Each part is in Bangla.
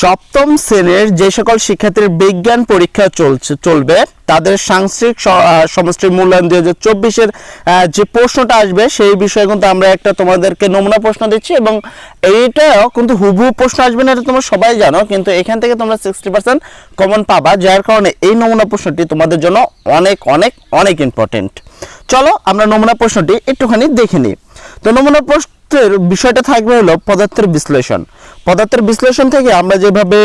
সপ্তম শ্রেণির যে সকল শিক্ষার্থীর বিজ্ঞান পরীক্ষা চলছে, চলবে, তাদের সাংস্কৃতিক সমষ্টির মূল্যায়ন দুই হাজার চব্বিশের যে প্রশ্নটা আসবে, সেই বিষয়ে কিন্তু আমরা একটা তোমাদেরকে নমুনা প্রশ্ন দিচ্ছি এবং এইটাও কিন্তু হুবহু প্রশ্ন আসবে না, এটা তোমরা সবাই জানো, কিন্তু এখান থেকে তোমরা সিক্সটি পার্সেন্ট কমন পাবা, যার কারণে এই নমুনা প্রশ্নটি তোমাদের জন্য অনেক অনেক অনেক ইম্পর্টেন্ট চলো আমরা নমুনা প্রশ্নটি একটুখানি দেখে নিই। তো নমুনা প্রশ্নের বিষয়টা থাকবে হলো পদার্থের বিশ্লেষণ। পদার্থের বিশ্লেষণ থেকে আমরা যেভাবে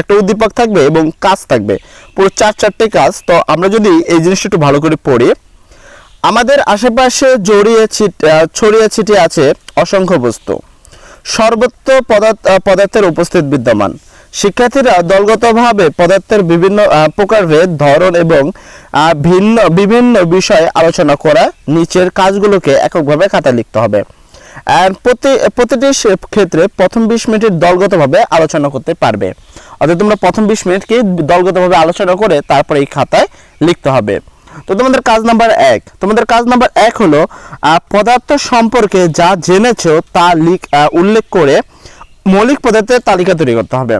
একটা উদ্দীপক থাকবে এবং কাজ থাকবে, পুরো চার চারটে কাজ। তো আমরা যদি এই জিনিসটা একটু ভালো করে পড়ি। আমাদের আশেপাশে জড়িয়ে ছড়িয়ে ছিটিয়ে আছে অসংখ্য বস্তু। সর্বত্র পদার্থ পদার্থের উপস্থিত বিদ্যমান। শিক্ষার্থীরা দলগতভাবে পদার্থের বিভিন্ন প্রকারভেদ, ধরন এবং ভিন্ন, বিভিন্ন বিষয়ে আলোচনা করা নিচের কাজগুলোকে এককভাবে খাতা লিখতে হবে। আর প্রতি, প্রতিটি ক্ষেত্রে প্রথম বিশ মিনিট দলগতভাবে আলোচনা করতে পারবে। অর্থাৎ তোমরা প্রথম বিশ মিনিটকে দলগতভাবে আলোচনা করে তারপরে এই খাতায় লিখতে হবে। তো তোমাদের কাজ নাম্বার এক। তোমাদের কাজ নাম্বার এক হলো পদার্থ সম্পর্কে যা জেনেছো তা লিখ উল্লেখ করে মৌলিক পদার্থের তালিকা তৈরি করতে হবে।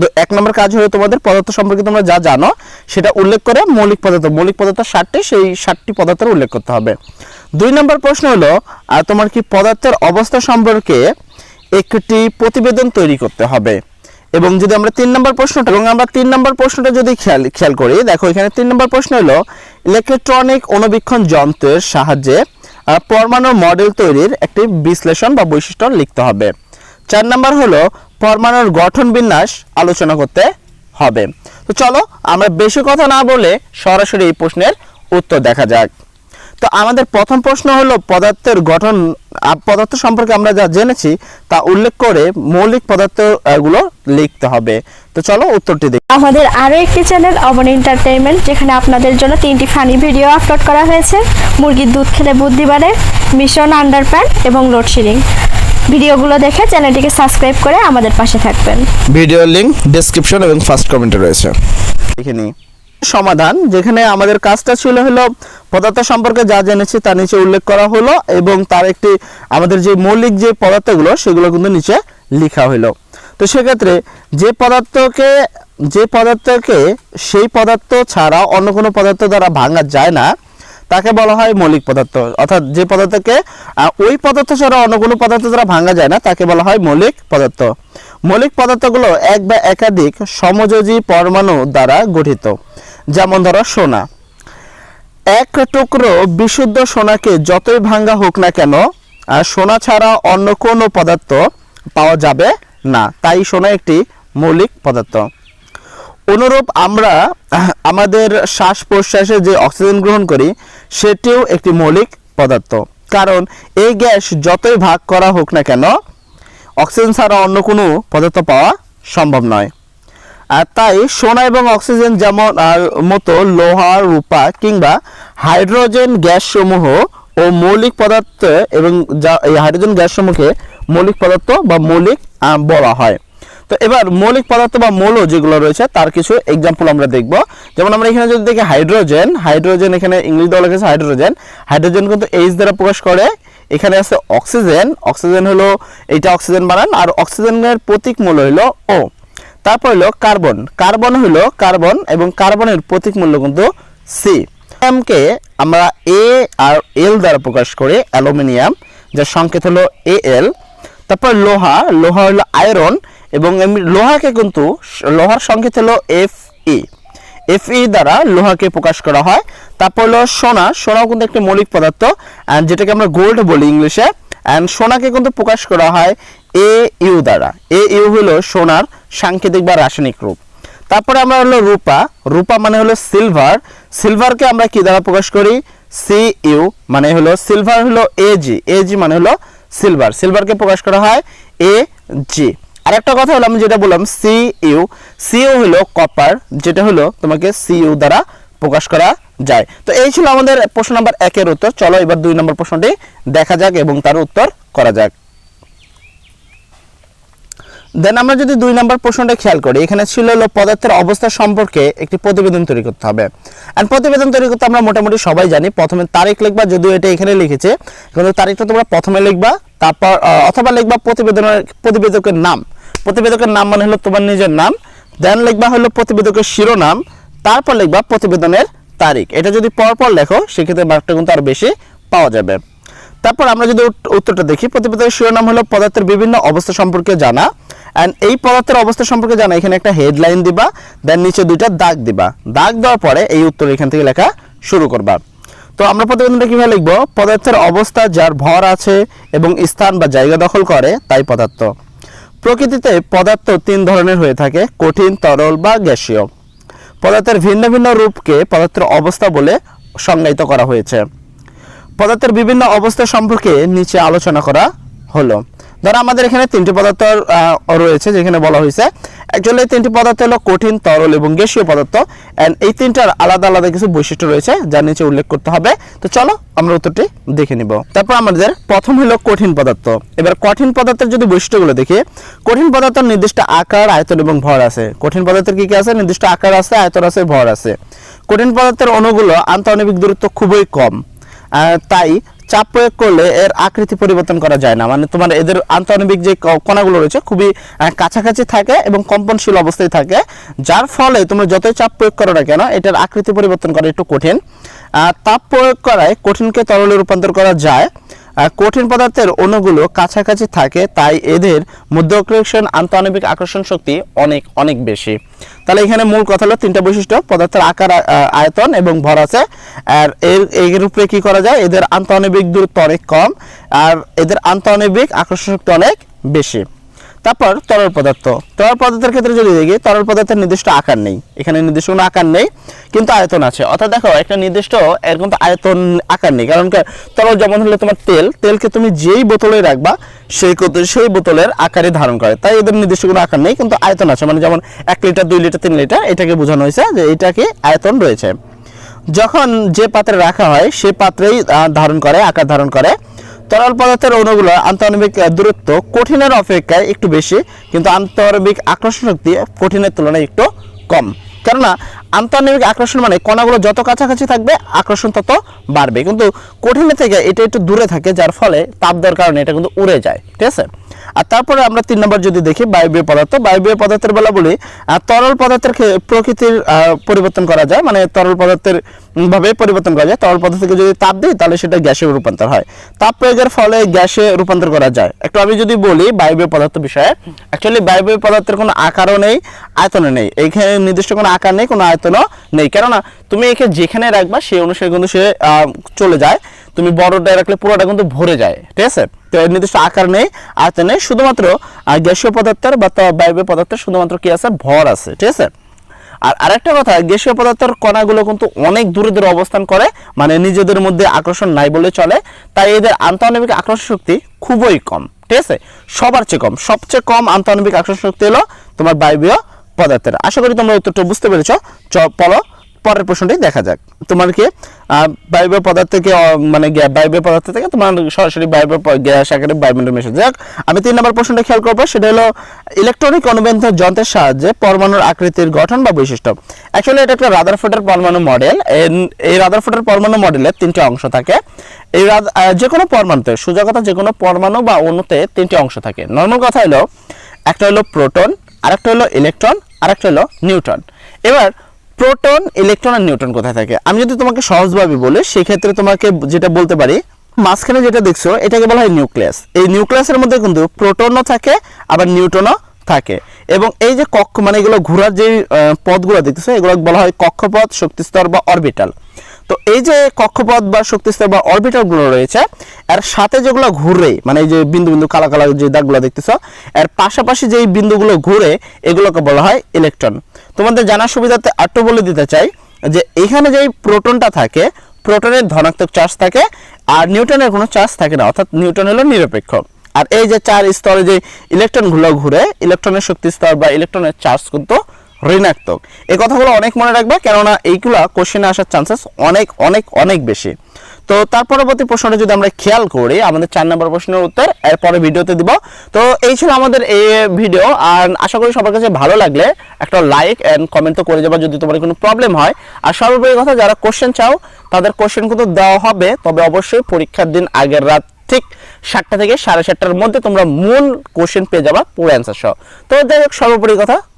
তো এক নম্বর কাজ হলো তোমাদের পদার্থ সম্পর্কে তোমরা যা জানো, সেটা উল্লেখ করে মৌলিক পদার্থ মৌলিক পদার্থ ষাটটি, সেই ষাটটি পদার্থের উল্লেখ করতে হবে। দুই নম্বর প্রশ্ন হলো আর তোমার কি পদার্থের অবস্থা সম্পর্কে একটি প্রতিবেদন তৈরি করতে হবে? এবং যদি আমরা তিন নম্বর প্রশ্নটা, এবং আমরা তিন নম্বর প্রশ্নটা যদি খেয়াল খেয়াল করি, দেখো এখানে তিন নম্বর প্রশ্ন হলো, ইলেকট্রনিক অনুবীক্ষণ যন্ত্রের সাহায্যে পরমাণু মডেল তৈরির একটি বিশ্লেষণ বা বৈশিষ্ট্য লিখতে হবে। চার নম্বর হলো, পরমাণুর গঠন বিন্যাস আলোচনা করতে হবে। তো চলো, আমরা বেশি কথা না বলে সরাসরি এই প্রশ্নের উত্তর দেখা যাক। তো আমাদের প্রথম প্রশ্ন হলো পদার্থের গঠন পদার্থ সম্পর্কে আমরা যা জেনেছি তা উল্লেখ করে মৌলিক পদার্থ আহ, গুলো লিখতে হবে। তো চলো উত্তরটি দেখি। আমাদের আরও একটি চ্যানেল অবন এন্টারটেইনমেন্ট যেখানে আপনাদের জন্য তিনটি ফানি ভিডিও আপলোড করা হয়েছে। মুরগির দুধ খেলে বুদ্ধি বাড়ে মিশন আন্ডারপ্যান্ট এবং লোডশেডিং। ভিডিওগুলো দেখে চ্যানেলটিকে সাবস্ক্রাইব করে আমাদের পাশে থাকবেন। ভিডিও লিংক ডেসক্রিপশন এবং ফার্স্ট কমেন্টে রয়েছে। দেখে নিই। সমাধান যেখানে আমাদের কাজটা ছিল হলো পদার্থ সম্পর্কে যা জেনেছি তা নিচে উল্লেখ করা হলো এবং তার একটি আমাদের যে মৌলিক যে পদার্থগুলো, সেগুলো কিন্তু নিচে লেখা হলো। তো সেক্ষেত্রে যে পদার্থকে যে পদার্থকে সেই পদার্থ ছাড়া অন্য কোনো পদার্থ দ্বারা ভাঙা যায় না, তাকে বলা হয় মৌলিক পদার্থ। অর্থাৎ যে পদার্থকে ওই পদার্থ ছাড়া অন্য কোনো পদার্থ দ্বারা ভাঙা যায় না, তাকে বলা হয় মৌলিক পদার্থ। মৌলিক পদার্থগুলো এক বা একাধিক সমযোজী পরমাণু দ্বারা গঠিত। যেমন ধরো সোনা। এক টুকরো বিশুদ্ধ সোনাকে যতই ভাঙ্গা হোক না কেন আর সোনা ছাড়া অন্য কোনো পদার্থ পাওয়া যাবে না। তাই সোনা একটি মৌলিক পদার্থ। অনুরূপ আমরা আমাদের শ্বাস প্রশ্বাসে যে অক্সিজেন গ্রহণ করি, সেটিও একটি মৌলিক পদার্থ। কারণ এই গ্যাস যতই ভাগ করা হোক না কেন, অক্সিজেন ছাড়া অন্য কোনো পদার্থ পাওয়া সম্ভব নয়। তাই সোনা এবং অক্সিজেন যেমন মতো লোহা, রূপা কিংবা হাইড্রোজেন গ্যাস সমূহ ও মৌলিক পদার্থ এবং যা এই হাইড্রোজেন গ্যাস সমূহকে মৌলিক পদার্থ বা মৌলিক বলা হয়। তো এবার মৌলিক পদার্থ বা মৌল যেগুলো রয়েছে, তার কিছু এক্সাম্পল আমরা দেখব। যেমন আমরা এখানে যদি দেখি হাইড্রোজেন হাইড্রোজেন এখানে ইংলিশ দেওয়া লেখা আছে হাইড্রোজেন। হাইড্রোজেন কিন্তু এইচ দ্বারা প্রকাশ করে, এখানে আছে অক্সিজেন। অক্সিজেন হলো এইটা অক্সিজেন বানান, আর অক্সিজেনের প্রতীক মূল হলো ও তারপর হলো কার্বন। কার্বন হলো কার্বন এবং কার্বনের প্রতীক মূল্য কিন্তু সি কে আমরা এ আর এল দ্বারা প্রকাশ করি, অ্যালুমিনিয়াম, যার সংকেত হলো এ এল তারপর লোহা লোহা হলো আয়রন এবং লোহাকে কিন্তু লোহার সংকেত হলো এফ ই এফ ই দ্বারা লোহাকে প্রকাশ করা হয়। তারপর হলো সোনা, সোনাও কিন্তু একটি মৌলিক পদার্থ যেটাকে আমরা গোল্ড বলি ইংলিশে। অ্যান্ড সোনাকে কিন্তু প্রকাশ করা হয় এ ইউ দ্বারা। এ ইউ হলো সোনার সাংকেতিক বা রাসায়নিক রূপ। তারপরে আমরা হলো রূপা। রূপা মানে হলো সিলভার সিলভারকে আমরা কি দ্বারা প্রকাশ করি? সি ইউ মানে হলো সিলভার হলো এ জি এ জি মানে হলো সিলভার সিলভারকে প্রকাশ করা হয় এ জি আরেকটা কথা হলো, আমি যেটা বললাম সি ইউ সি ইউ হলো কপার যেটা হলো তোমাকে সি ইউ দ্বারা প্রকাশ করা যায়। তো এই ছিল আমাদের প্রশ্ন নাম্বার একের উত্তর। চলো এবার দুই নম্বর প্রশ্নটি দেখা যাক এবং তার উত্তর করা যাক। দেন আমরা যদি দুই নম্বর প্রশ্নটা খেয়াল করি, এখানে ছিল হলো পদার্থের অবস্থা সম্পর্কে একটি প্রতিবেদন তৈরি করতে হবে। আর প্রতিবেদন তৈরি করতে আমরা মোটামুটি সবাই জানি, প্রথমে তারিখ লিখবা, যদিও এটা এখানে লিখেছে, কিন্তু তারিখটা তোমরা প্রথমে লিখবা, তারপর অথবা লিখবা প্রতিবেদনের, প্রতিবেদকের নাম। প্রতিবেদকের নাম মানে হলো তোমার নিজের নাম দেন লিখবা হলো প্রতিবেদকের শিরোনাম, তারপর লিখবা প্রতিবেদনের তারিখ। এটা যদি পরপর লেখো, সেক্ষেত্রে মার্কটা কিন্তু আরও বেশি পাওয়া যাবে। তারপর আমরা যদি উত- উত্তরটা দেখি প্রতিবেদকের শিরোনাম হলো পদার্থের বিভিন্ন অবস্থা সম্পর্কে জানা। অ্যান্ড এই পদার্থের অবস্থা সম্পর্কে জানা, এখানে একটা হেডলাইন দিবা দেন নিচে দুইটা দাগ দিবা। দাগ দেওয়ার পরে এই উত্তর এখান থেকে লেখা শুরু করবা। তো আমরা প্রতিবেদনটা কীভাবে লিখব? পদার্থের অবস্থা, যার ভর আছে এবং স্থান বা জায়গা দখল করে, তাই পদার্থ। প্রকৃতিতে পদার্থ তিন ধরনের হয়ে থাকে, কঠিন, তরল বা গ্যাসীয়। পদার্থের ভিন্ন ভিন্ন রূপকে পদার্থের অবস্থা বলে সংজ্ঞায়িত করা হয়েছে। পদার্থের বিভিন্ন অবস্থা সম্পর্কে নিচে আলোচনা করা হলো। ধরো আমাদের এখানে তিনটি পদার্থ রয়েছে, যেখানে বলা হয়েছে অ্যাকচুয়ালি এই তিনটি পদার্থ হলো কঠিন, তরল এবং গ্যাসীয় পদার্থ। অ্যান্ড এই তিনটার আলাদা আলাদা কিছু বৈশিষ্ট্য রয়েছে, যার নিচে উল্লেখ করতে হবে। তো চলো, আমরা উত্তরটি দেখে নিব। তারপর আমাদের প্রথম হলো কঠিন পদার্থ। এবার কঠিন পদার্থের যদি বৈশিষ্ট্যগুলো দেখি, কঠিন পদার্থের নির্দিষ্ট আকার, আয়তন এবং ভর আছে। কঠিন পদার্থের কি কি আছে? নির্দিষ্ট আকার আছে, আয়তন আছে, ভর আছে। কঠিন পদার্থের অণুগুলো আন্তঃআণবিক দূরত্ব খুবই কম। তাই চাপ প্রয়োগ করলে এর আকৃতি পরিবর্তন করা যায় না। মানে তোমার এদের আন্তঃআণবিক যে কণাগুলো রয়েছে খুবই কাছাকাছি থাকে এবং কম্পনশীল অবস্থায় থাকে। যার ফলে তোমরা যতই চাপ প্রয়োগ করো না কেন, এটার আকৃতি পরিবর্তন করা একটু কঠিন। তাপ প্রয়োগ করায় কঠিনকে তরলে রূপান্তর করা যায়। কঠিন পদার্থের অণুগুলো কাছাকাছি থাকে, তাই এদের মধ্যকর্ষণ আন্তঃআণবিক আকর্ষণ শক্তি অনেক অনেক বেশি। তাহলে এখানে মূল কথা হলো তিনটা বৈশিষ্ট্য, পদার্থের আকার আয়তন এবং ভর আছে। আর এর এর উপরে কী করা যায়? এদের আন্তঃআণবিক দূরত্ব অনেক কম, আর এদের আন্তঃআণবিক আকর্ষণ শক্তি অনেক বেশি। তারপর তরল পদার্থ। তরল পদার্থের ক্ষেত্রে যদি দেখি, তরল পদার্থের নির্দিষ্ট আকার নেই। এখানে নির্দিষ্ট কোনো আকার নেই, কিন্তু আয়তন আছে। অর্থাৎ দেখো, একটা নির্দিষ্ট এর কিন্তু আয়তন আকার নেই। কারণ তরল যেমন হলে তোমার তেল, তেলকে তুমি যেই বোতলে রাখবা, সেই সেই বোতলের আকারে ধারণ করে। তাই এদের নির্দিষ্ট কোনো আকার নেই, কিন্তু আয়তন আছে। মানে যেমন এক লিটার, দুই লিটার, তিন লিটার, এটাকে বোঝানো হয়েছে যে এটাকে আয়তন রয়েছে। যখন যে পাত্রে রাখা হয় সেই পাত্রেই ধারণ করে, আকার ধারণ করে। তরল পদার্থের অণুগুলো আন্তঃআণবিক দূরত্ব কঠিনের অপেক্ষায় একটু বেশি, কিন্তু আন্তঃআণবিক আকর্ষণ শক্তি কঠিনের তুলনায় একটু কম। কেননা, আন্তঃআণবিক আকর্ষণ মানে কণাগুলো যত কাছাকাছি থাকবে, আকর্ষণ তত বাড়বে। কিন্তু কঠিনের থেকে এটা একটু দূরে থাকে, যার ফলে তাপ দেওয়ার কারণে এটা কিন্তু উড়ে যায়। ঠিক আছে? আর তারপরে আমরা তিন নম্বর যদি দেখি বায়বীয় পদার্থ, বায়বীয় পদার্থের বেলা বলি তরল পদার্থের প্রকৃতির পরিবর্তন করা যায় মানে তরল পদার্থের ভাবে পরিবর্তন করা যায়। তরল পদার্থকে যদি তাপ দিই, তাহলে সেটা গ্যাসে রূপান্তর হয়। তাপ প্রয়োগের ফলে গ্যাসে রূপান্তর করা যায়। একটু আমি যদি বলি বায়বীয় পদার্থ বিষয়ে অ্যাকচুয়ালি বায়বীয় পদার্থের কোনো আকারও নেই, আয়তনও নেই। এইখানে নির্দিষ্ট কোনো আকার নেই, কোনো আয়তনও নেই। কেননা তুমি একে যেখানে রাখবা, সেই অনুসারে কিন্তু সে চলে যায়। তুমি বড়টা রাখলে পুরোটা কিন্তু ভরে যায়। ঠিক আছে? নির্দিষ্ট আকার নেই আয়তন নেই। শুধুমাত্র গ্যাসীয় পদার্থের বা বায়বীয় পদার্থের শুধুমাত্র কি আছে? ভর আছে, ঠিক আছে? আর আরেকটা কথা, গ্যাসীয় পদার্থের কণাগুলো কিন্তু অনেক দূরে দূরে অবস্থান করে মানে নিজেদের মধ্যে আকর্ষণ নাই বলে চলে। তাই এদের আন্তঃআণবিক আকর্ষণ শক্তি খুবই কম, ঠিক আছে? সবার চেয়ে কম। সবচেয়ে কম আন্তঃআণবিক আকর্ষণ শক্তি হলো তোমার বায়বীয় পদার্থের। আশা করি তোমরা উত্তরটা বুঝতে পেরেছ। চ পলো পরের প্রশ্নটি দেখা যাক। তোমার কি বায়বীয় পদার্থ থেকে মানে বায়বীয় পদার্থ থেকে তোমার সরাসরি বায়বীয় গ্যাস আকারে বায়ুমণ্ডল মেশে। যাক, আমি তিন নম্বর প্রশ্নটা খেয়াল করব, সেটা হলো ইলেকট্রনিক অনুবন্ধন যন্ত্রের সাহায্যে পরমাণুর আকৃতির গঠন বা বৈশিষ্ট্য। অ্যাকচুয়ালি এটা একটা রাদারফোর্ডের পরমাণু মডেল এই রাদারফোর্ডের পরমাণু মডেলের তিনটি অংশ থাকে। এই যে কোনো পরমাণুতে কথা যে কোনো পরমাণু বা অণুতে তিনটি অংশ থাকে। নর্মাল কথা হলো, একটা হলো প্রোটন আরেকটা হলো ইলেকট্রন আরেকটা হলো নিউট্রন এবার প্রোটন, ইলেকট্রন আর নিউট্রন কোথায় থাকে? আমি যদি তোমাকে সহজভাবে বলি, সেক্ষেত্রে তোমাকে যেটা বলতে পারি, মাঝখানে যেটা দেখছ, এটাকে বলা হয় নিউক্লিয়াস। এই নিউক্লিয়াসের মধ্যে কিন্তু প্রোটনও থাকে, আবার নিউট্রনও থাকে। এবং এই যে কক্ষ মানে এগুলো ঘোরার যে পথগুলো দেখতেছো, এগুলো বলা হয় কক্ষপথ, শক্তিস্তর বা অরবিটাল। তো এই যে কক্ষপথ বা শক্তিস্তর বা অরবিটালগুলো রয়েছে, এর সাথে যেগুলো ঘুরে মানে এই যে বিন্দু বিন্দু কালা কালা যে দাগগুলো দেখতেছো, এর পাশাপাশি যে বিন্দুগুলো ঘুরে, এগুলোকে বলা হয় ইলেকট্রন। তোমাদের জানার সুবিধাতে আটটু বলে দিতে চাই যে এখানে যে প্রোটনটা থাকে, প্রোটনের ধনাত্মক চার্জ থাকে আর নিউটনের কোনো চার্জ থাকে না, অর্থাৎ নিউটন হলো নিরপেক্ষ। আর এই যে চার স্তরে যে ইলেকট্রনগুলো ঘুরে ইলেকট্রনের শক্তি স্তর বা ইলেকট্রনের চার্জ কিন্তু ঋণাত্মক। এই কথাগুলো অনেক মনে রাখবে, কেননা এইগুলা কোশ্চেনে আসার চান্সেস অনেক অনেক অনেক বেশি। তো তার পরবর্তী প্রশ্নটা যদি আমরা খেয়াল করি, আমাদের চার নম্বর প্রশ্নের উত্তর এরপরে ভিডিওতে দিব। তো এই ছিল আমাদের এই ভিডিও আর আশা করি সবার কাছে ভালো লাগলে একটা লাইক অ্যান্ড কমেন্ট তো করে যাবা যদি তোমার কোনো প্রবলেম হয়। আর সর্বোপরি কথা, যারা কোশ্চেন চাও, তাদের কোশ্চেন কিন্তু দেওয়া হবে, তবে অবশ্যই পরীক্ষার দিন আগের রাত ঠিক সাতটা থেকে সাড়ে সাতটার মধ্যে তোমরা মূল কোশ্চেন পেয়ে যাবা, পুরো অ্যান্সার সহ। তো যাই হোক, সর্বোপরি কথা